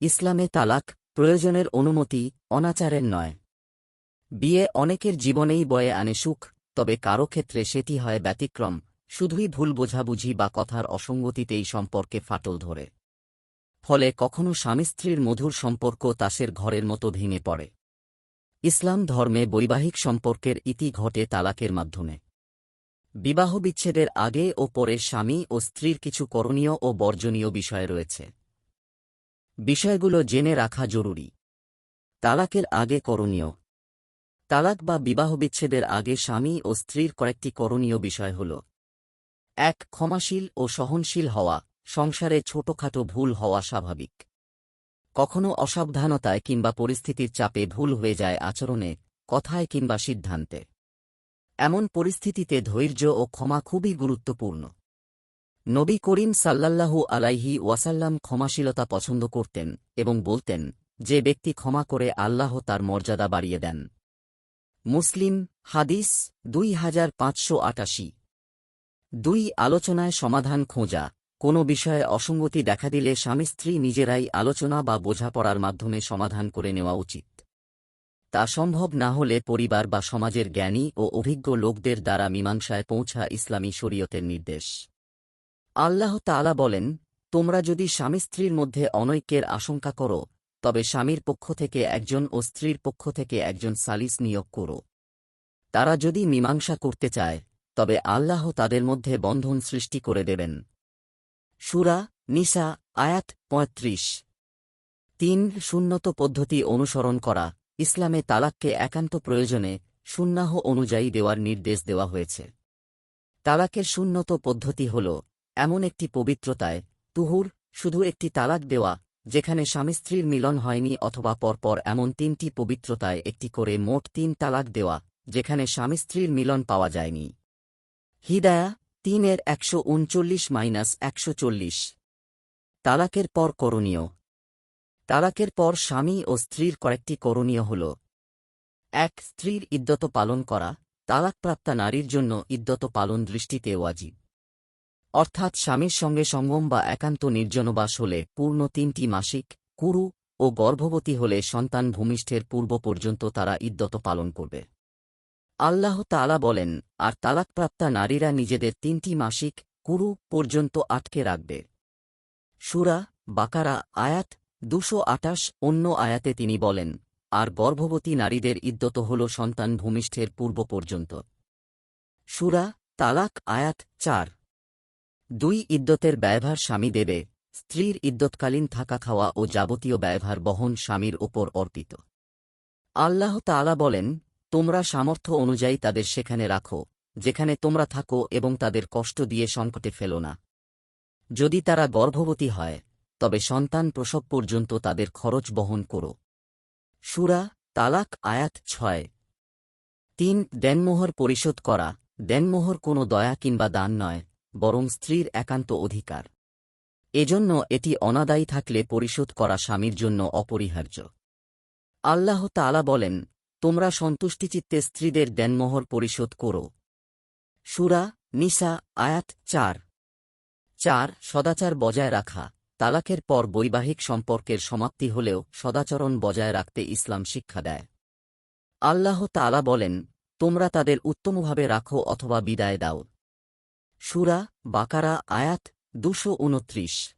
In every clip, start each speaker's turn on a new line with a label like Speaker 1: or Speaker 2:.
Speaker 1: ইসলামে তালাক প্রয়োজনের অনুমতি অনাচারের নয়। বিয়ে অনেকের জীবনেই বয়ে আনে সুখ, তবে কারও ক্ষেত্রে সেটি হয় ব্যতিক্রম, শুধুই ভুল বোঝাবুঝি বা কথার অসঙ্গতিতেই সম্পর্কে ফাটল ধরে। ফলে কখনো স্বামী স্ত্রীর মধুর সম্পর্ক তাসের ঘরের মতো ভেঙে পড়ে। ইসলাম ধর্মে বৈবাহিক সম্পর্কের ইতি ঘটে তালাকের মাধ্যমে। বিবাহ বিচ্ছেদের আগে ও পরে স্বামী ও স্ত্রীর কিছু করণীয় ও বর্জনীয় বিষয় রয়েছে। বিষয়গুলো জেনে রাখা জরুরি। তালাকের আগে করণীয়। তালাক বা বিবাহ বিচ্ছেদের আগে স্বামী ও স্ত্রীর কয়েকটি করণীয় বিষয় হল এক, ক্ষমাশীল ও সহনশীল হওয়া, সংসারে ছোটখাটো ভুল হওয়া স্বাভাবিক। কখনো অসাবধানতায় কিংবা পরিস্থিতির চাপে ভুল হয়ে যায় আচরণে, কথায় কিংবা সিদ্ধান্তে। এমন পরিস্থিতিতে ধৈর্য ও ক্ষমা খুবই গুরুত্বপূর্ণ। নবী করিম সাল্লাল্লাহু আলাইহি ওয়াসাল্লাম ক্ষমাশীলতা পছন্দ করতেন এবং বলতেন, যে ব্যক্তি ক্ষমা করে আল্লাহ তার মর্যাদা বাড়িয়ে দেন। মুসলিম, হাদিস দুই হাজার পাঁচশো আটাশি। দুই আলোচনায় সমাধান খোঁজা, কোনো বিষয়ে অসঙ্গতি দেখা দিলে স্বামী স্ত্রী নিজেরাই আলোচনা বা বোঝাপড়ার মাধ্যমে সমাধান করে নেওয়া উচিত। তা সম্ভব না হলে পরিবার বা সমাজের জ্ঞানী ও অভিজ্ঞ লোকদের দ্বারা মীমাংসায় পৌঁছা ইসলামী শরীয়তের নির্দেশ। আল্লাহ তালা বলেন, তোমরা যদি স্বামী স্ত্রীর মধ্যে অনৈক্যের আশঙ্কা করো, তবে স্বামীর পক্ষ থেকে একজন ও স্ত্রীর পক্ষ থেকে একজন সালিস নিয়োগ করো। তারা যদি মীমাংসা করতে চায়, তবে আল্লাহ তাদের মধ্যে বন্ধন সৃষ্টি করে দেবেন। সুরা নিসা, আয়াত পঁয়ত্রিশ। তিন শূন্যত পদ্ধতি অনুসরণ করা। ইসলামে তালাককে একান্ত প্রয়োজনে সুন্নাহ অনুযায়ী দেওয়ার নির্দেশ দেওয়া হয়েছে। তালাকের শূন্যত পদ্ধতি হল এমন একটি পবিত্রতায়, তুহুর, শুধু একটি তালাক দেওয়া, যেখানে স্বামী স্ত্রীর মিলন হয়নি অথবা পরপর এমন তিনটি পবিত্রতায় একটি করে মোট তিন তালাক দেওয়া, যেখানে স্বামী স্ত্রীর মিলন পাওয়া যায়নি। হিদায়া, তিনের একশো উনচল্লিশ মাইনাস একশো চল্লিশ। তালাকের পর করণীয়। তালাকের পর স্বামী ও স্ত্রীর কয়েকটি করণীয় হল। এক, স্ত্রীর ইদ্যত পালন করা, তালাকপ্রাপ্তা নারীর জন্য ইদ্যত পালন দৃষ্টিতে ওয়াজিব। অর্থাৎ স্বামীর সঙ্গে সঙ্গম বা একান্ত নির্জনবাস হলে পূর্ণ তিনটি মাসিক, কুরু ও গর্ভবতী হলে সন্তান ভূমিষ্ঠের পূর্ব পর্যন্ত তারা ইদ্যত পালন করবে। আল্লাহ তালা বলেন, আর তালাকপ্রাপ্তা নারীরা নিজেদের তিনটি মাসিক, কুরু পর্যন্ত আটকে রাখবে। সুরা বাকারা আয়াত দুশো আটাশ অন্য আয়াতে তিনি বলেন, আর গর্ভবতী নারীদের ইদ্যত হল সন্তান ভূমিষ্ঠের পূর্ব পর্যন্ত। সুরা তালাক আয়াত চার দুই ইদ্যতের ব্যয়ভার স্বামী দেবে, স্ত্রীর ইদ্যৎকালীন থাকা খাওয়া ও যাবতীয় ব্যয়ভার বহন স্বামীর ওপর অর্পিত। আল্লাহ তাআলা বলেন, তোমরা সামর্থ্য অনুযায়ী তাদের সেখানে রাখো, যেখানে তোমরা থাকো এবং তাদের কষ্ট দিয়ে সংকটে ফেলো না। যদি তারা গর্ভবতী হয়, তবে সন্তান প্রসব পর্যন্ত তাদের খরচ বহন করো। সুরা তালাক আয়াত ছয়। তিন, দেনমোহর পরিশোধ করা। দেনমোহর কোনো দয়া কিংবা দান নয়। বরং স্ত্রীর একান্ত অধিকার। এজন্য এটি অনাদায়ী থাকলে পরিশোধ করা স্বামীর জন্য অপরিহার্য। আল্লাহ তালা বলেন, তোমরা সন্তুষ্টিচিত্তে স্ত্রীদের দেনমোহর পরিশোধ করো। সুরা নিসা, আয়াত চার। চার, সদাচার বজায় রাখা। তালাকের পর বৈবাহিক সম্পর্কের সমাপ্তি হলেও সদাচরণ বজায় রাখতে ইসলাম শিক্ষা দেয়। আল্লাহ তালা বলেন, তোমরা তাদের উত্তমভাবে রাখো অথবা বিদায় দাও। সুরা, বাকারা, আয়াত দুশো উনত্রিশ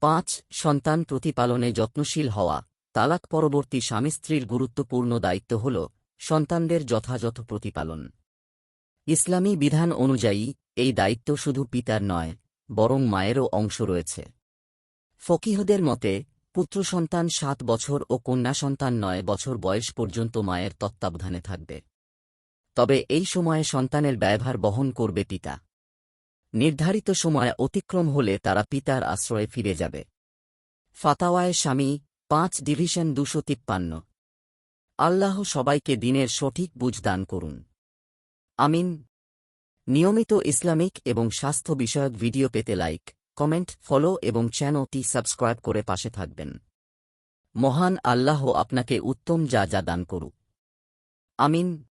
Speaker 1: পাঁচ, সন্তান প্রতিপালনে যত্নশীল হওয়া। তালাক পরবর্তী স্বামী স্ত্রীর গুরুত্বপূর্ণ দায়িত্ব হল সন্তানদের যথাযথ প্রতিপালন। ইসলামী বিধান অনুযায়ী, এই দায়িত্ব শুধু পিতার নয়, বরং মায়েরও অংশ রয়েছে। ফকিহদের মতে, পুত্র সন্তান সাত বছর ও কন্যা সন্তান নয় বছর বয়স পর্যন্ত মায়ের তত্ত্বাবধানে থাকবে। তবে এই সময়ে সন্তানের ব্যয়ভার বহন করবে পিতা। নির্ধারিত সময় অতিক্রম হলে তারা পিতার আশ্রয়ে ফিরে যাবে। ফাতাওয়ায় স্বামী, পাঁচ ডিভিশন দুশো তিপ্পান্ন। আল্লাহ সবাইকে দিনের সঠিক বুঝ দান করুন। আমিন। নিয়মিত ইসলামিক এবং স্বাস্থ্য বিষয়ক ভিডিও পেতে লাইক, কমেন্ট, ফলো এবং চ্যানেলটি সাবস্ক্রাইব করে পাশে থাকবেন। মহান আল্লাহ আপনাকে উত্তম যা যা দান করুক। আমিন।